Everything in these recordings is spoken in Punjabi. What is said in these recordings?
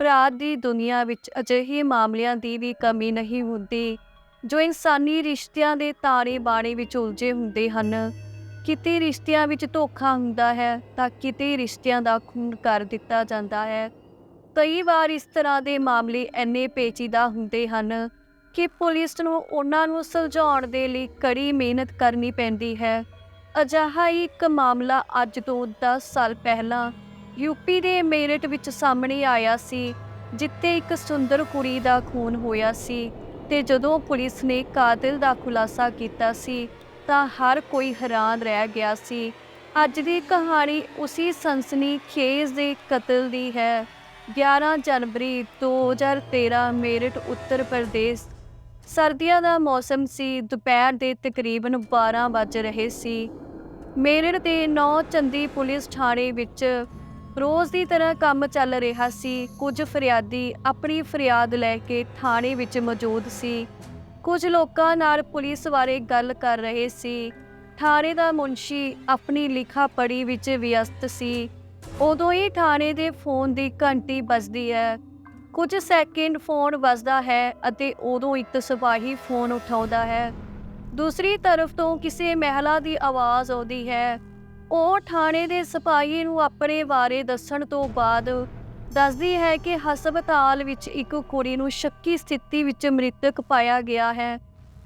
ਅਪਰਾਧ ਦੀ ਦੁਨੀਆ ਵਿੱਚ ਅਜਿਹੇ ਮਾਮਲਿਆਂ ਦੀ ਵੀ ਕਮੀ ਨਹੀਂ ਹੁੰਦੀ, ਜੋ ਇਨਸਾਨੀ ਰਿਸ਼ਤਿਆਂ ਦੇ ਤਾਰੇ ਬਾਣੇ ਵਿੱਚ ਉਲਝੇ ਹੁੰਦੇ ਹਨ। ਕਿਤੇ ਰਿਸ਼ਤਿਆਂ ਵਿੱਚ ਧੋਖਾ ਹੁੰਦਾ ਹੈ, ਤਾਂ ਕਿਤੇ ਰਿਸ਼ਤਿਆਂ ਦਾ ਖੂਨ ਕਰ ਦਿੱਤਾ ਜਾਂਦਾ ਹੈ। ਕਈ ਵਾਰ ਇਸ ਤਰ੍ਹਾਂ ਦੇ ਮਾਮਲੇ ਇੰਨੇ ਪੇਚੀਦਾ ਹੁੰਦੇ ਹਨ ਕਿ ਪੁਲਿਸ ਨੂੰ ਉਹਨਾਂ ਨੂੰ ਸੁਲਝਾਉਣ ਦੇ ਲਈ ਕੜੀ ਮਿਹਨਤ ਕਰਨੀ ਪੈਂਦੀ ਹੈ। ਅਜਿਹਾ ਹੀ ਇੱਕ ਮਾਮਲਾ ਅੱਜ ਤੋਂ 10 ਸਾਲ ਪਹਿਲਾਂ ਯੂਪੀ ਦੇ ਮੇਰਠ ਵਿੱਚ ਸਾਹਮਣੇ ਆਇਆ ਸੀ, ਜਿੱਥੇ ਇੱਕ ਸੁੰਦਰ ਕੁੜੀ ਦਾ ਖੂਨ ਹੋਇਆ ਸੀ ਤੇ ਜਦੋਂ ਪੁਲਿਸ ਨੇ ਕਾਤਿਲ ਦਾ ਖੁਲਾਸਾ ਕੀਤਾ ਸੀ, ਤਾਂ ਹਰ ਕੋਈ ਹੈਰਾਨ ਰਹਿ ਗਿਆ ਸੀ। ਅੱਜ ਦੀ ਕਹਾਣੀ ਉਸੇ ਸਨਸਨੀ ਖੇਜ਼ ਦੇ ਕਤਲ ਦੀ ਹੈ। 11 ਜਨਵਰੀ 2013 ਮੇਰਠ, ਉੱਤਰ ਪ੍ਰਦੇਸ਼। ਸਰਦੀਆਂ ਦਾ ਮੌਸਮ ਸੀ, ਦੁਪਹਿਰ ਦੇ ਤਕਰੀਬਨ 12 ਵੱਜ ਰਹੇ ਸੀ। ਮੇਰਠ ਦੇ ਨੌ ਚੰਦੀ ਪੁਲਿਸ ਥਾਣੇ ਵਿੱਚ ਰੋਜ਼ ਦੀ ਤਰ੍ਹਾਂ ਕੰਮ ਚੱਲ ਰਿਹਾ ਸੀ। ਕੁਝ ਫਰਿਆਦੀ ਆਪਣੀ ਫਰਿਆਦ ਲੈ ਕੇ ਥਾਣੇ ਵਿੱਚ ਮੌਜੂਦ ਸੀ। ਕੁਝ ਲੋਕਾਂ ਨਾਲ ਪੁਲਿਸ ਬਾਰੇ ਗੱਲ ਕਰ ਰਹੇ ਸੀ। ਥਾਣੇ ਦਾ ਮੁਨਸ਼ੀ ਆਪਣੀ ਲਿਖਾ ਪੜੀ ਵਿੱਚ ਵਿਅਸਤ ਸੀ। ਉਦੋਂ ਹੀ ਥਾਣੇ ਦੇ ਫੋਨ ਦੀ ਘੰਟੀ ਵੱਜਦੀ ਹੈ। ਕੁਝ ਸੈਕਿੰਡ ਫੋਨ ਵੱਜਦਾ ਹੈ ਅਤੇ ਉਦੋਂ ਇੱਕ ਸਿਪਾਹੀ ਫੋਨ ਉਠਾਉਂਦਾ ਹੈ। ਦੂਸਰੀ ਤਰਫ ਤੋਂ ਕਿਸੇ ਮਹਿਲਾ ਦੀ ਆਵਾਜ਼ ਆਉਂਦੀ ਹੈ। ਉਹ ਥਾਣੇ ਦੇ ਸਿਪਾਹੀ ਨੂੰ ਆਪਣੇ ਬਾਰੇ ਦੱਸਣ ਤੋਂ ਬਾਅਦ ਦੱਸਦੀ ਹੈ ਕਿ ਹਸਪਤਾਲ ਵਿੱਚ ਇੱਕ ਕੁੜੀ ਨੂੰ ਸ਼ੱਕੀ ਸਥਿਤੀ ਵਿੱਚ ਮ੍ਰਿਤਕ ਪਾਇਆ ਗਿਆ ਹੈ।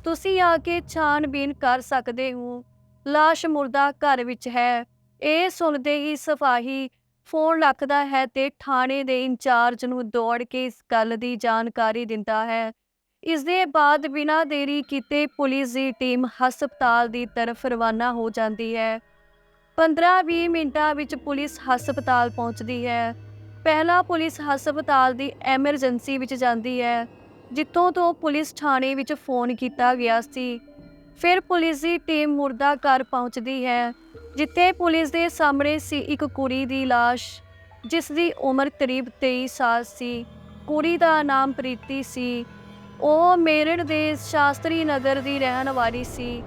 ਤੁਸੀਂ ਆ ਕੇ ਛਾਣਬੀਨ ਕਰ ਸਕਦੇ ਹੋ। ਲਾਸ਼ ਮੁਰਦਾ ਘਰ ਵਿੱਚ ਹੈ। ਇਹ ਸੁਣਦੇ ਹੀ ਸਿਪਾਹੀ ਫੋਨ ਰੱਖਦਾ ਹੈ ਤੇ ਥਾਣੇ ਦੇ ਇੰਚਾਰਜ ਨੂੰ ਦੌੜ ਕੇ ਇਸ ਗੱਲ ਦੀ ਜਾਣਕਾਰੀ ਦਿੰਦਾ ਹੈ। ਇਸ ਦੇ ਬਾਅਦ ਬਿਨਾਂ ਦੇਰੀ ਕੀਤੇ ਪੁਲਿਸ ਦੀ ਟੀਮ ਹਸਪਤਾਲ ਦੀ ਤਰਫ ਰਵਾਨਾ ਹੋ ਜਾਂਦੀ ਹੈ। 15-20 ਮਿੰਟਾਂ ਵਿੱਚ ਪੁਲਿਸ ਹਸਪਤਾਲ ਪਹੁੰਚਦੀ ਹੈ। ਪਹਿਲਾਂ ਪੁਲਿਸ ਹਸਪਤਾਲ ਦੀ ਐਮਰਜੈਂਸੀ ਵਿੱਚ ਜਾਂਦੀ ਹੈ, ਜਿੱਥੋਂ ਤੋਂ ਪੁਲਿਸ ਥਾਣੇ ਵਿੱਚ ਫੋਨ ਕੀਤਾ ਗਿਆ ਸੀ। ਫਿਰ ਪੁਲਿਸ ਦੀ ਟੀਮ ਮੁਰਦਾ ਘਰ ਪਹੁੰਚਦੀ ਹੈ, ਜਿੱਥੇ ਪੁਲਿਸ ਦੇ ਸਾਹਮਣੇ ਸੀ ਇੱਕ ਕੁੜੀ ਦੀ ਲਾਸ਼, ਜਿਸ ਦੀ ਉਮਰ ਕਰੀਬ 23 ਸਾਲ ਸੀ। ਕੁੜੀ ਦਾ ਨਾਮ ਪ੍ਰੀਤੀ ਸੀ। ਉਹ ਮੇਰਠ ਦੇ ਸ਼ਾਸਤਰੀ ਨਗਰ ਦੀ ਰਹਿਣ ਵਾਲੀ ਸੀ।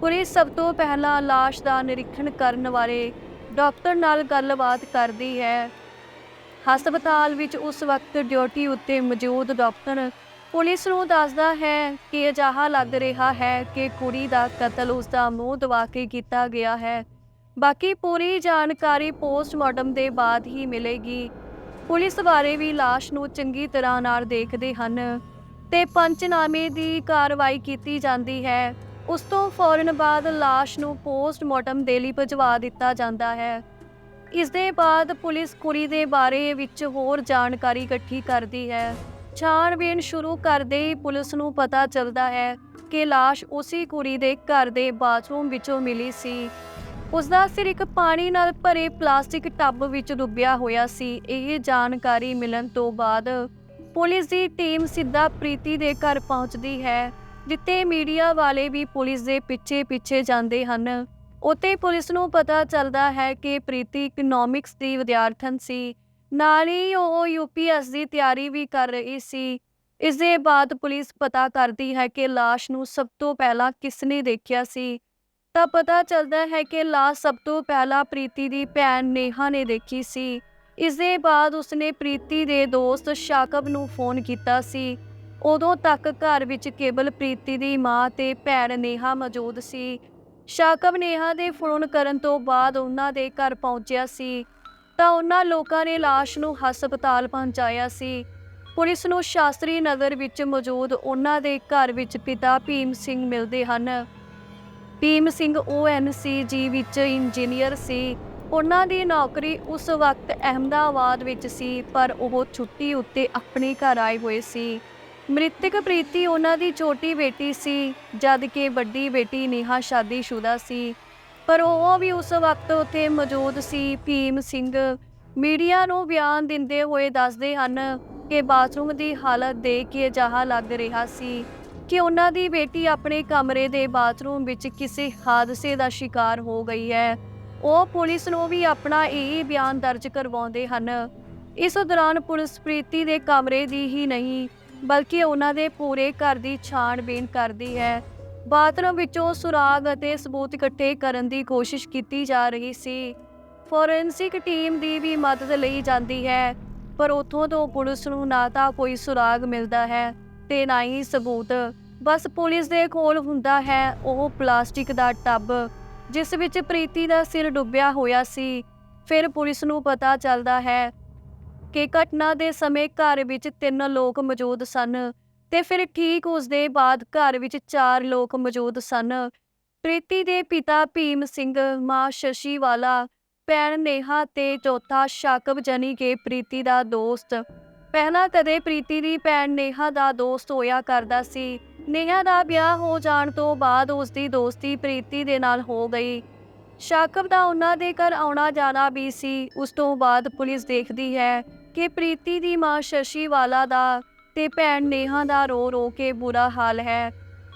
ਪੁਲਿਸ ਸਭ ਤੋਂ ਪਹਿਲਾਂ ਲਾਸ਼ ਦਾ ਨਿਰੀਖਣ ਕਰਨ ਵਾਲੇ ਡਾਕਟਰ ਨਾਲ ਗੱਲਬਾਤ ਕਰਦੀ ਹੈ। ਹਸਪਤਾਲ ਵਿੱਚ ਉਸ ਵਕਤ ਡਿਊਟੀ ਉੱਤੇ ਮੌਜੂਦ ਡਾਕਟਰ ਪੁਲਿਸ ਨੂੰ ਦੱਸਦਾ ਹੈ ਕਿ ਅਜਿਹਾ ਲੱਗ ਰਿਹਾ ਹੈ ਕਿ ਕੁੜੀ ਦਾ ਕਤਲ ਉਸ ਦਾ ਮੂੰਹ ਦਵਾ ਕੇ ਕੀਤਾ ਗਿਆ ਹੈ। ਬਾਕੀ ਪੂਰੀ ਜਾਣਕਾਰੀ ਪੋਸਟਮਾਰਟਮ ਦੇ ਬਾਅਦ ਹੀ ਮਿਲੇਗੀ। ਪੁਲਿਸ ਬਾਰੇ ਵੀ ਲਾਸ਼ ਨੂੰ ਚੰਗੀ ਤਰ੍ਹਾਂ ਨਾਲ ਦੇਖਦੇ ਹਨ ਤੇ ਪੰਚਨਾਮੇ ਦੀ ਕਾਰਵਾਈ ਕੀਤੀ ਜਾਂਦੀ ਹੈ। ਉਸ ਤੋਂ ਫੌਰਨ ਬਾਅਦ ਲਾਸ਼ ਨੂੰ ਪੋਸਟਮਾਰਟਮ ਦੇ ਲਈ ਭਜਵਾ ਦਿੱਤਾ ਜਾਂਦਾ ਹੈ। ਇਸ ਦੇ ਬਾਅਦ ਪੁਲਿਸ ਕੁੜੀ ਦੇ ਬਾਰੇ ਵਿੱਚ ਹੋਰ ਜਾਣਕਾਰੀ ਇਕੱਠੀ ਕਰਦੀ ਹੈ। ਛਾਣਬੀਣ ਸ਼ੁਰੂ ਕਰਦੇ ਹੀ ਪੁਲਿਸ ਨੂੰ ਪਤਾ ਚੱਲਦਾ ਹੈ ਕਿ ਲਾਸ਼ ਉਸੇ ਕੁੜੀ ਦੇ ਘਰ ਦੇ ਬਾਥਰੂਮ ਵਿੱਚੋਂ ਮਿਲੀ ਸੀ। ਉਸ ਦਾ ਸਿਰ ਇੱਕ ਪਾਣੀ ਨਾਲ ਭਰੇ ਪਲਾਸਟਿਕ ਟੱਬ ਵਿੱਚ ਡੁੱਬਿਆ ਹੋਇਆ ਸੀ। ਇਹ ਜਾਣਕਾਰੀ ਮਿਲਣ ਤੋਂ ਬਾਅਦ ਪੁਲਿਸ ਦੀ ਟੀਮ ਸਿੱਧਾ ਪ੍ਰੀਤੀ ਦੇ ਘਰ ਪਹੁੰਚਦੀ ਹੈ। ਜਿੱਥੇ ਮੀਡੀਆ ਵਾਲੇ ਵੀ ਪੁਲਿਸ ਦੇ ਪਿੱਛੇ ਪਿੱਛੇ ਜਾਂਦੇ ਹਨ। ਉੱਥੇ ਪੁਲਿਸ ਨੂੰ ਪਤਾ ਚੱਲਦਾ ਹੈ ਕਿ ਪ੍ਰੀਤੀ ਇਕਨੋਮਿਕਸ ਦੀ ਵਿਦਿਆਰਥਣ ਸੀ। ਨਾਲ ਹੀ ਉਹ ਯੂਪੀਐਸ ਦੀ ਤਿਆਰੀ ਵੀ ਕਰ ਰਹੀ ਸੀ। ਇਸ ਦੇ ਬਾਅਦ ਪੁਲਿਸ ਪਤਾ ਕਰਦੀ ਹੈ ਕਿ ਲਾਸ਼ ਨੂੰ ਸਭ ਤੋਂ ਪਹਿਲਾਂ ਕਿਸਨੇ ਦੇਖਿਆ ਸੀ। ਤਾਂ ਪਤਾ ਚੱਲਦਾ ਹੈ ਕਿ ਲਾਸ਼ ਸਭ ਤੋਂ ਪਹਿਲਾਂ ਪ੍ਰੀਤੀ ਦੀ ਭੈਣ ਨੇਹਾ ਨੇ ਦੇਖੀ ਸੀ। ਇਸ ਦੇ ਬਾਅਦ ਉਸਨੇ ਪ੍ਰੀਤੀ ਦੇ ਦੋਸਤ ਸ਼ਾਕਬ ਨੂੰ ਫੋਨ ਕੀਤਾ ਸੀ। ਉਦੋਂ ਤੱਕ ਘਰ ਵਿੱਚ ਕੇਵਲ ਪ੍ਰੀਤੀ ਦੀ ਮਾਂ ਤੇ ਭੈਣ ਨੇਹਾ ਮੌਜੂਦ ਸੀ। ਸ਼ਾਕਬ ਨੇਹਾ ਦੇ ਫੋਨ ਕਰਨ ਤੋਂ ਬਾਅਦ ਉਹਨਾਂ ਦੇ ਘਰ ਪਹੁੰਚਿਆ ਸੀ। ਤਾਂ ਉਹਨਾਂ ਲੋਕਾਂ ਨੇ ਲਾਸ਼ ਨੂੰ ਹਸਪਤਾਲ ਪਹੁੰਚਾਇਆ ਸੀ। ਪੁਲਿਸ ਨੂੰ ਸ਼ਾਸਤਰੀ ਨਗਰ ਵਿੱਚ ਮੌਜੂਦ ਉਹਨਾਂ ਦੇ ਘਰ ਵਿੱਚ ਪਿਤਾ ਭੀਮ ਸਿੰਘ ਮਿਲਦੇ ਹਨ। ਭੀਮ ਸਿੰਘ ਓਐਨਸੀਜੀ ਵਿੱਚ ਇੰਜੀਨੀਅਰ ਸੀ। ਉਹਨਾਂ ਦੀ ਨੌਕਰੀ ਉਸ ਵਕਤ ਅਹਿਮਦਾਬਾਦ ਵਿੱਚ ਸੀ, ਪਰ ਉਹ ਛੁੱਟੀ ਉੱਤੇ ਆਪਣੇ ਘਰ ਆਏ ਹੋਏ ਸੀ। ਮ੍ਰਿਤਕ ਪ੍ਰੀਤੀ ਉਹਨਾਂ ਦੀ ਛੋਟੀ ਬੇਟੀ ਸੀ, ਜਦ ਕਿ ਵੱਡੀ ਬੇਟੀ ਨੇਹਾ ਸ਼ਾਦੀशुदा ਸੀ। ਪਰ ਉਹ ਵੀ ਉਸ ਵਕਤ ਉੱਥੇ ਮੌਜੂਦ ਸੀ, ਭੀਮ ਸਿੰਘ। ਮੀਡੀਆ ਨੂੰ ਬਿਆਨ ਦਿੰਦੇ ਹੋਏ ਦੱਸਦੇ ਹਨ ਕਿ ਬਾਥਰੂਮ ਦੀ ਹਾਲਤ ਦੇਖ ਕੇ ਅਜਿਹਾ ਲੱਗ ਰਿਹਾ ਸੀ ਕਿ ਉਹਨਾਂ ਦੀ ਬੇਟੀ ਆਪਣੇ ਕਮਰੇ ਦੇ ਬਾਥਰੂਮ ਵਿੱਚ ਕਿਸੇ ਹਾਦਸੇ ਦਾ ਸ਼ਿਕਾਰ ਹੋ ਗਈ ਹੈ। ਉਹ ਪੁਲਿਸ ਨੂੰ ਵੀ ਆਪਣਾ ਇਹ ਬਿਆਨ ਦਰਜ ਕਰਵਾਉਂਦੇ ਹਨ। ਇਸ ਦੌਰਾਨ ਪੁਲਿਸ ਪ੍ਰੀਤੀ ਦੇ ਕਮਰੇ ਦੀ ਹੀ ਨਹੀਂ ਬਲਕਿ ਉਹਨਾਂ ਦੇ ਪੂਰੇ ਘਰ ਦੀ ਛਾਣਬੀਣ ਕਰਦੀ ਹੈ। ਬਾਥਰੂਮ ਵਿੱਚੋਂ ਸੁਰਾਗ ਅਤੇ ਸਬੂਤ ਇਕੱਠੇ ਕਰਨ ਦੀ ਕੋਸ਼ਿਸ਼ ਕੀਤੀ ਜਾ ਰਹੀ ਸੀ। ਫੋਰੈਂਸਿਕ ਟੀਮ ਦੀ ਵੀ ਮਦਦ ਲਈ ਜਾਂਦੀ ਹੈ, ਪਰ ਉੱਥੋਂ ਤੋਂ ਪੁਲਿਸ ਨੂੰ ਨਾ ਤਾਂ ਕੋਈ ਸੁਰਾਗ ਮਿਲਦਾ ਹੈ ਤੇ ਨਾ ਹੀ ਸਬੂਤ। ਬਸ ਪੁਲਿਸ ਦੇ ਕੋਲ ਹੁੰਦਾ ਹੈ ਉਹ ਪਲਾਸਟਿਕ ਦਾ ਟੱਬ, ਜਿਸ ਵਿੱਚ ਪ੍ਰੀਤੀ ਦਾ ਸਿਰ ਡੁੱਬਿਆ ਹੋਇਆ ਸੀ। ਫਿਰ ਪੁਲਿਸ ਨੂੰ ਪਤਾ ਚੱਲਦਾ ਹੈ ਕਿ ਘਟਨਾ ਦੇ ਸਮੇਂ ਘਰ ਵਿੱਚ ਤਿੰਨ ਲੋਕ ਮੌਜੂਦ ਸਨ ਤੇ ਫਿਰ ਠੀਕ ਉਸ ਦੇ ਬਾਅਦ ਘਰ ਵਿੱਚ ਚਾਰ ਲੋਕ ਮੌਜੂਦ ਸਨ। ਪ੍ਰੀਤੀ ਦੇ ਪਿਤਾ ਭੀਮ ਸਿੰਘ, ਮਾਂ ਸ਼ਸ਼ੀ ਵਾਲਾ, ਭੈਣ ਨੇਹਾ ਤੇ ਚੌਥਾ ਸ਼ਾਕਬ ਜਾਨੀ ਕਿ ਪ੍ਰੀਤੀ ਦਾ ਦੋਸਤ। ਪਹਿਲਾਂ ਕਦੇ ਪ੍ਰੀਤੀ ਦੀ ਭੈਣ ਨੇਹਾ ਦਾ ਦੋਸਤ ਹੋਇਆ ਕਰਦਾ ਸੀ। ਨੇਹਾ ਦਾ ਵਿਆਹ ਹੋ ਜਾਣ ਤੋਂ ਬਾਅਦ ਉਸ ਦੀ ਦੋਸਤੀ ਪ੍ਰੀਤੀ ਦੇ ਨਾਲ ਹੋ ਗਈ। ਸ਼ਾਕਬ ਦਾ ਉਹਨਾਂ ਦੇ ਘਰ ਆਉਣਾ ਜਾਣਾ ਵੀ ਸੀ। ਉਸ ਤੋਂ ਬਾਅਦ ਪੁਲਿਸ ਦੇਖਦੀ ਹੈ ਕਿ ਪ੍ਰੀਤੀ ਦੀ ਮਾਂ ਸ਼ਸ਼ੀ ਵਾਲਾ ਦਾ ਤੇ ਭੈਣ ਨੇਹਾ ਦਾ ਰੋ ਰੋ ਕੇ ਬੁਰਾ ਹਾਲ ਹੈ।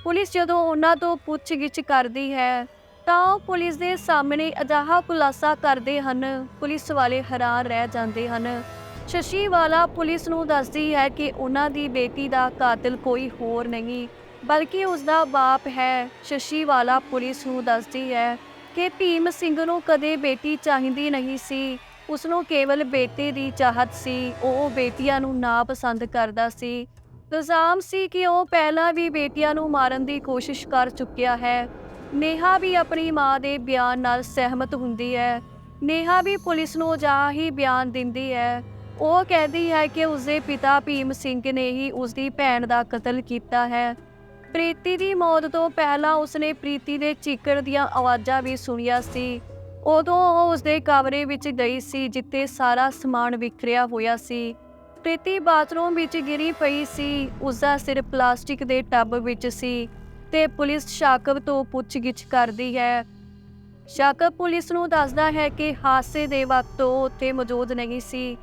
ਪੁਲਿਸ ਜਦੋਂ ਉਹਨਾਂ ਤੋਂ ਪੁੱਛਗਿੱਛ ਕਰਦੀ ਹੈ, ਤਾਂ ਉਹ ਪੁਲਿਸ ਦੇ ਸਾਹਮਣੇ ਅਜਿਹਾ ਖੁਲਾਸਾ ਕਰਦੇ ਹਨ। ਪੁਲਿਸ ਵਾਲੇ ਹੈਰਾਨ ਰਹਿ ਜਾਂਦੇ ਹਨ। ਸ਼ਸ਼ੀ ਵਾਲਾ ਪੁਲਿਸ ਨੂੰ ਦੱਸਦੀ ਹੈ ਕਿ ਉਹਨਾਂ ਦੀ ਬੇਟੀ ਦਾ ਕਾਤਲ ਕੋਈ ਹੋਰ ਨਹੀਂ, ਬਲਕਿ ਉਸ ਦਾ ਬਾਪ ਹੈ। ਸ਼ਸ਼ੀ ਵਾਲਾ ਪੁਲਿਸ ਨੂੰ ਦੱਸਦੀ ਹੈ ਕਿ ਭੀਮ ਸਿੰਘ ਨੂੰ ਕਦੇ ਬੇਟੀ ਚਾਹੀਦੀ ਨਹੀਂ ਸੀ। ਉਸ ਨੂੰ ਕੇਵਲ ਬੇਟੇ ਦੀ ਚਾਹਤ ਸੀ, ਉਹ ਬੇਟੀਆਂ ਨੂੰ ਨਾ ਪਸੰਦ ਕਰਦਾ ਸੀ। ਇਲਜ਼ਾਮ ਸੀ ਕਿ ਉਹ ਪਹਿਲਾਂ ਵੀ ਬੇਟੀਆਂ ਨੂੰ ਮਾਰਨ ਦੀ ਕੋਸ਼ਿਸ਼ ਕਰ ਚੁੱਕਿਆ ਹੈ। ਨੇਹਾ ਵੀ ਆਪਣੀ ਮਾਂ ਦੇ ਬਿਆਨ ਨਾਲ ਸਹਿਮਤ ਹੁੰਦੀ ਹੈ। ਨੇਹਾ ਵੀ ਪੁਲਿਸ ਨੂੰ ਜਾ ਹੀ ਬਿਆਨ ਦਿੰਦੀ ਹੈ। ਉਹ ਕਹਿੰਦੀ ਹੈ ਕਿ ਉਸਦੇ ਪਿਤਾ ਭੀਮ ਸਿੰਘ ਨੇ ਹੀ ਉਸਦੀ ਭੈਣ ਦਾ ਕਤਲ ਕੀਤਾ ਹੈ। ਪ੍ਰੀਤੀ ਦੀ ਮੌਤ ਤੋਂ ਪਹਿਲਾਂ ਉਸਨੇ ਪ੍ਰੀਤੀ ਦੇ ਚੀਕਣ ਦੀਆਂ ਆਵਾਜ਼ਾਂ ਵੀ ਸੁਣੀਆਂ ਸੀ। ਉਦੋਂ ਉਹ ਉਸਦੇ ਕਮਰੇ ਵਿੱਚ ਗਈ ਸੀ, ਜਿੱਥੇ ਸਾਰਾ ਸਮਾਨ ਵਿਖਰਿਆ ਹੋਇਆ ਸੀ। ਪ੍ਰੀਤੀ ਬਾਥਰੂਮ ਵਿੱਚ ਗਿਰੀ ਪਈ ਸੀ। ਉਸਦਾ ਸਿਰ ਪਲਾਸਟਿਕ ਦੇ ਟੱਬ ਵਿੱਚ ਸੀ ਤੇ ਪੁਲਿਸ ਸ਼ਾਕਬ ਤੋਂ ਪੁੱਛਗਿੱਛ ਕਰਦੀ ਹੈ। ਸ਼ਾਕਬ ਪੁਲਿਸ ਨੂੰ ਦੱਸਦਾ ਹੈ ਕਿ ਹਾਦਸੇ ਦੇ ਵਕਤ ਉਹ ਉੱਥੇ ਮੌਜੂਦ ਨਹੀਂ ਸੀ।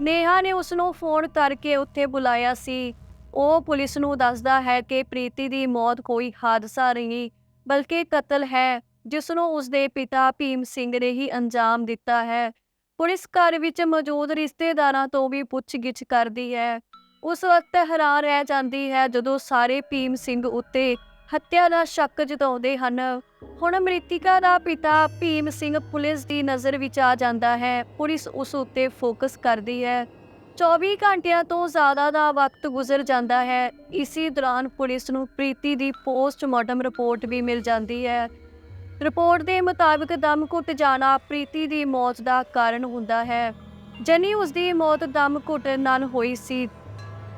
ਨੇਹਾ ਨੇ ਉਸ ਨੂੰ ਫੋਨ ਕਰਕੇ ਉੱਥੇ ਬੁਲਾਇਆ ਸੀ। ਉਹ ਪੁਲਿਸ ਨੂੰ ਦੱਸਦਾ ਹੈ ਕਿ ਪ੍ਰੀਤੀ ਦੀ ਮੌਤ ਕੋਈ ਹਾਦਸਾ ਨਹੀਂ, ਬਲਕਿ ਕਤਲ ਹੈ। ਜਿਸ ਨੂੰ ਉਸ ਦੇ ਪਿਤਾ ਭੀਮ ਸਿੰਘ ਨੇ ਹੀ ਅੰਜਾਮ ਦਿੱਤਾ ਹੈ। ਪੁਲਿਸ ਘਰ ਵਿੱਚ ਮੌਜੂਦ ਰਿਸ਼ਤੇਦਾਰਾਂ ਤੋਂ ਵੀ ਪੁੱਛਗਿੱਛ ਕਰਦੀ ਹੈ। ਉਸ ਵਕਤ ਹੈਰਾਨ ਰਹਿ ਜਾਂਦੀ ਹੈ ਜਦੋਂ ਸਾਰੇ ਭੀਮ ਸਿੰਘ ਉੱਤੇ ਹੱਤਿਆ ਦਾ ਸ਼ੱਕ ਜਤਾਉਂਦੇ ਹਨ। ਹੁਣ ਮ੍ਰਿਤਿਕਾ ਦਾ ਪਿਤਾ ਭੀਮ ਸਿੰਘ ਪੁਲਿਸ ਦੀ ਨਜ਼ਰ ਵਿੱਚ ਆ ਜਾਂਦਾ ਹੈ। ਪੁਲਿਸ ਉਸ ਉੱਤੇ ਫੋਕਸ ਕਰਦੀ ਹੈ। 24 ਘੰਟਿਆਂ ਤੋਂ ਜ਼ਿਆਦਾ ਦਾ ਵਕਤ ਗੁਜ਼ਰ ਜਾਂਦਾ ਹੈ। ਇਸੇ ਦੌਰਾਨ ਪੁਲਿਸ ਨੂੰ ਪ੍ਰੀਤੀ ਦੀ ਪੋਸਟਮਾਰਟਮ ਰਿਪੋਰਟ ਵੀ ਮਿਲ ਜਾਂਦੀ ਹੈ। ਰਿਪੋਰਟ ਦੇ ਮੁਤਾਬਕ ਦਮ ਘੁੱਟ ਜਾਣਾ ਪ੍ਰੀਤੀ ਦੀ ਮੌਤ ਦਾ ਕਾਰਨ ਹੁੰਦਾ ਹੈ। ਜਨੀ ਉਸ ਦੀ ਮੌਤ ਦਮ ਘੁੱਟਣ ਨਾਲ ਹੋਈ ਸੀ।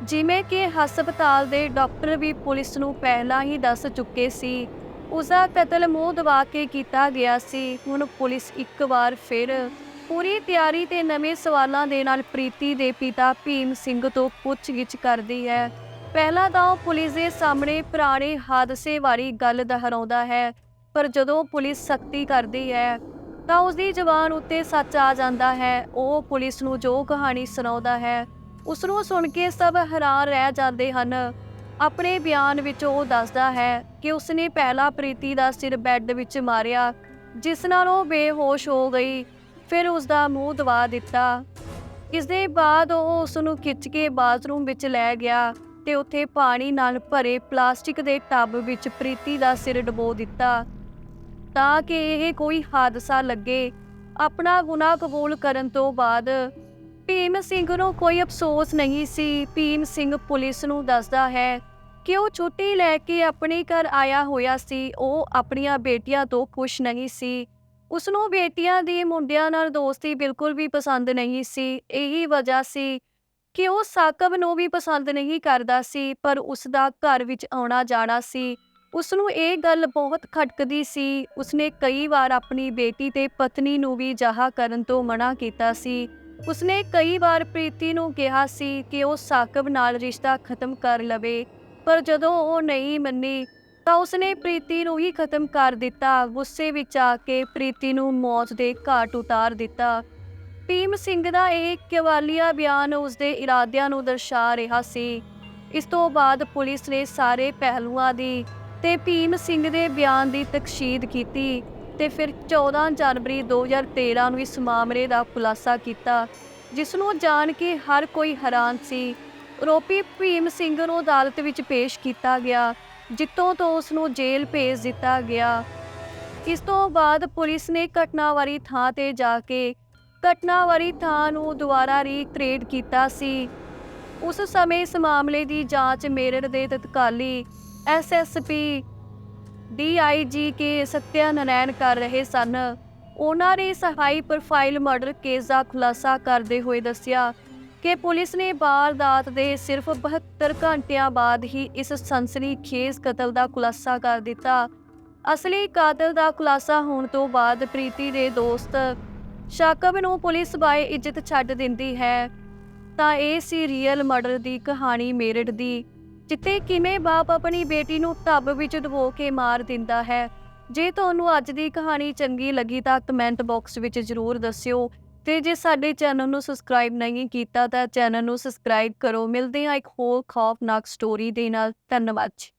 ਜਿਵੇਂ ਕਿ ਹਸਪਤਾਲ ਦੇ ਡਾਕਟਰ ਵੀ ਪੁਲਿਸ ਨੂੰ ਪਹਿਲਾਂ ਹੀ ਦੱਸ ਚੁੱਕੇ ਸੀ। ਉਸਦਾ ਕਤਲ ਮੂੰਹ ਦਬਾ ਕੇ ਕੀਤਾ ਗਿਆ ਸੀ। ਹੁਣ ਪੁਲਿਸ ਇੱਕ ਵਾਰ ਫਿਰ ਪੂਰੀ ਤਿਆਰੀ ਤੇ ਨਵੇਂ ਸਵਾਲਾਂ ਦੇ ਨਾਲ ਪ੍ਰੀਤੀ ਦੇ ਪਿਤਾ ਭੀਮ ਸਿੰਘ ਤੋਂ ਪੁੱਛਗਿੱਛ ਕਰਦੀ ਹੈ। ਪਹਿਲਾਂ ਤਾਂ ਉਹ ਪੁਲਿਸ ਦੇ ਸਾਹਮਣੇ ਪੁਰਾਣੇ ਹਾਦਸੇ ਬਾਰੇ ਗੱਲ ਦੁਹਰਾਉਂਦਾ ਹੈ। ਪਰ ਜਦੋਂ ਪੁਲਿਸ ਸਖਤੀ ਕਰਦੀ ਹੈ, ਤਾਂ ਉਸ ਦੀ ਜ਼ੁਬਾਨ ਉੱਤੇ ਸੱਚ ਆ ਜਾਂਦਾ ਹੈ। ਉਹ ਪੁਲਿਸ ਨੂੰ ਜੋ ਕਹਾਣੀ ਸੁਣਾਉਂਦਾ ਹੈ ਉਸ ਨੂੰ ਸੁਣ ਕੇ ਸਭ ਹੈਰਾਨ ਰਹਿ ਜਾਂਦੇ ਹਨ। ਆਪਣੇ ਬਿਆਨ ਵਿੱਚ ਉਹ ਦੱਸਦਾ ਹੈ ਕਿ ਉਸਨੇ ਪਹਿਲਾ ਪ੍ਰੀਤੀ ਦਾ ਸਿਰ ਬੈੱਡ ਵਿੱਚ ਮਾਰਿਆ, ਜਿਸ ਨਾਲ ਉਹ ਬੇਹੋਸ਼ ਹੋ ਗਈ। ਫਿਰ ਉਸ ਦਾ ਮੂੰਹ ਦਵਾ ਦਿੱਤਾ। ਇਸ ਦੇ ਬਾਅਦ ਉਹ ਉਸ ਨੂੰ ਖਿੱਚ ਕੇ ਬਾਥਰੂਮ ਵਿੱਚ ਲੈ ਗਿਆ ਤੇ ਉੱਥੇ ਪਾਣੀ ਨਾਲ ਭਰੇ ਪਲਾਸਟਿਕ ਦੇ ਟੱਬ ਵਿੱਚ ਪ੍ਰੀਤੀ ਦਾ ਸਿਰ ਡਬੋ ਦਿੱਤਾ। ਤਾਂ ਕਿ ਇਹ ਕੋਈ ਹਾਦਸਾ ਲੱਗੇ। ਆਪਣਾ ਗੁਨਾਹ ਕਬੂਲ ਕਰਨ ਤੋਂ ਬਾਅਦ ਭੀਮ ਸਿੰਘ ਨੂੰ ਕੋਈ ਅਫਸੋਸ ਨਹੀਂ ਸੀ। ਭੀਮ ਸਿੰਘ ਪੁਲਿਸ ਨੂੰ ਦੱਸਦਾ ਹੈ ਕਿ ਉਹ ਛੁੱਟੀ ਲੈ ਕੇ ਆਪਣੇ ਘਰ ਆਇਆ ਹੋਇਆ ਸੀ। ਉਹ ਆਪਣੀਆਂ ਬੇਟੀਆਂ ਤੋਂ ਖੁਸ਼ ਨਹੀਂ ਸੀ। ਉਸ ਨੂੰ ਬੇਟੀਆਂ ਦੀ ਮੁੰਡਿਆਂ ਨਾਲ ਦੋਸਤੀ ਬਿਲਕੁਲ ਵੀ ਪਸੰਦ ਨਹੀਂ ਸੀ। ਇਹੀ ਵਜ੍ਹਾ ਸੀ ਕਿ ਉਹ ਸਾਕਬ ਨੂੰ ਵੀ ਪਸੰਦ ਨਹੀਂ ਕਰਦਾ ਸੀ, ਪਰ ਉਸ ਦਾ ਘਰ ਵਿੱਚ ਆਉਣਾ ਜਾਣਾ ਸੀ। ਉਸ ਨੂੰ ਇਹ ਗੱਲ ਬਹੁਤ ਖਟਕਦੀ ਸੀ। ਉਸਨੇ ਕਈ ਵਾਰ ਆਪਣੀ ਬੇਟੀ ਤੇ ਪਤਨੀ ਨੂੰ ਵੀ ਜਹਾ ਕਰਨ ਤੋਂ ਮਨਾ ਕੀਤਾ ਸੀ। ਉਸਨੇ ਕਈ ਵਾਰ ਪ੍ਰੀਤੀ ਨੂੰ ਕਿਹਾ ਸੀ ਕਿ ਉਹ ਸਾਕਬ ਨਾਲ ਰਿਸ਼ਤਾ ਖਤਮ ਕਰ ਲਵੇ, ਪਰ ਜਦੋਂ ਉਹ ਨਹੀਂ ਮੰਨੀ, ਤਾਂ ਉਸਨੇ ਪ੍ਰੀਤੀ ਨੂੰ ਹੀ ਖਤਮ ਕਰ ਦਿੱਤਾ। ਗੁੱਸੇ ਵਿੱਚ ਆ ਕੇ ਪ੍ਰੀਤੀ ਨੂੰ ਮੌਤ ਦੇ ਘਾਟ ਉਤਾਰ ਦਿੱਤਾ। ਭੀਮ ਸਿੰਘ ਦਾ ਇਹ ਕਵਾਲੀਆ ਬਿਆਨ ਉਸਦੇ ਇਰਾਦਿਆਂ ਨੂੰ ਦਰਸਾ ਰਿਹਾ ਸੀ। ਇਸ ਤੋਂ ਬਾਅਦ ਪੁਲਿਸ ਨੇ ਸਾਰੇ ਪਹਿਲੂਆਂ ਦੀ ਤੇ ਭੀਮ ਸਿੰਘ ਦੇ ਬਿਆਨ ਦੀ ਤਕਸ਼ੀਦ ਕੀਤੀ ਤੇ ਫਿਰ 14 ਜਨਵਰੀ 2013 ਨੂੰ ਇਸ ਮਾਮਲੇ ਦਾ ਖੁਲਾਸਾ ਕੀਤਾ, ਜਿਸ ਨੂੰ ਜਾਣ ਕੇ ਹਰ ਕੋਈ ਹੈਰਾਨ ਸੀ। ਆਰੋਪੀ ਭੀਮ ਸਿੰਘ ਨੂੰ ਅਦਾਲਤ ਵਿੱਚ ਪੇਸ਼ ਕੀਤਾ ਗਿਆ ਜਿੱਤੋਂ ਤੋਂ ਉਸ ਨੂੰ ਜੇਲ੍ਹ ਭੇਜ ਦਿੱਤਾ ਗਿਆ। ਇਸ ਤੋਂ ਬਾਅਦ ਪੁਲਿਸ ਨੇ ਘਟਨਾਵਾਰੀ ਥਾਂ ਤੇ ਜਾ ਕੇ ਘਟਨਾਵਾਰੀ ਥਾਂ ਨੂੰ ਦੁਬਾਰਾ ਰੀਕ੍ਰੀਏਟ ਕੀਤਾ ਸੀ। ਉਸ ਸਮੇਂ ਇਸ ਮਾਮਲੇ ਦੀ ਜਾਂਚ ਮੇਰਠ ਦੇ ਤਤਕਾਲੀ SSP DIG K Satya Narain ਕਰ ਰਹੇ ਸਨ। ਉਹਨਾਂ ਨੇ ਸਹਾਈ ਪ੍ਰੋਫਾਈਲ ਮਰਡਰ ਕੇਸ ਦਾ ਖੁਲਾਸਾ ਕਰਦੇ ਹੋਏ ਦੱਸਿਆ ਕਿ ਪੁਲਿਸ ਨੇ ਵਾਰਦਾਤ ਦੇ ਸਿਰਫ 72 ਘੰਟਿਆਂ ਬਾਅਦ ਹੀ ਇਸ ਸਨਸਨੀਖੇਜ਼ ਕਤਲ ਦਾ ਖੁਲਾਸਾ ਕਰ ਦਿੱਤਾ। ਅਸਲੀ ਕਾਤਲ ਦਾ ਖੁਲਾਸਾ ਹੋਣ ਤੋਂ ਬਾਅਦ ਪ੍ਰੀਤੀ ਦੇ ਦੋਸਤ ਸ਼ਾਕਬ ਨੂੰ ਪੁਲਿਸ ਬਾਏ ਇੱਜ਼ਤ ਛੱਡ ਦਿੰਦੀ ਹੈ। ਤਾਂ ਇਹ ਸੀ ਰੀਅਲ ਮਰਡਰ ਦੀ ਕਹਾਣੀ ਮੇਰਠ ਦੀ। ਜਿੱਤੇ ਕਿਵੇਂ ਬਾਪ ਆਪਣੀ ਬੇਟੀ ਨੂੰ ਟੱਬ ਵਿੱਚ ਡੁਬੋ ਕੇ ਮਾਰ ਦਿੰਦਾ ਹੈ? ਜੇ ਤੁਹਾਨੂੰ ਅੱਜ ਦੀ ਕਹਾਣੀ ਚੰਗੀ ਲੱਗੀ ਤਾਂ ਕਮੈਂਟ ਬਾਕਸ ਵਿੱਚ ਜ਼ਰੂਰ ਦੱਸਿਓ। ਤੇ ਜੇ ਸਾਡੇ ਚੈਨਲ ਨੂੰ ਸਬਸਕ੍ਰਾਈਬ ਨਹੀਂ ਕੀਤਾ ਤਾਂ ਚੈਨਲ ਨੂੰ ਸਬਸਕ੍ਰਾਈਬ ਕਰੋ। ਮਿਲਦੇ ਹਾਂ ਇੱਕ ਹੋਰ ਖੌਫਨਾਕ ਸਟੋਰੀ ਦੇ ਨਾਲ। ਧੰਨਵਾਦ ਜੀ।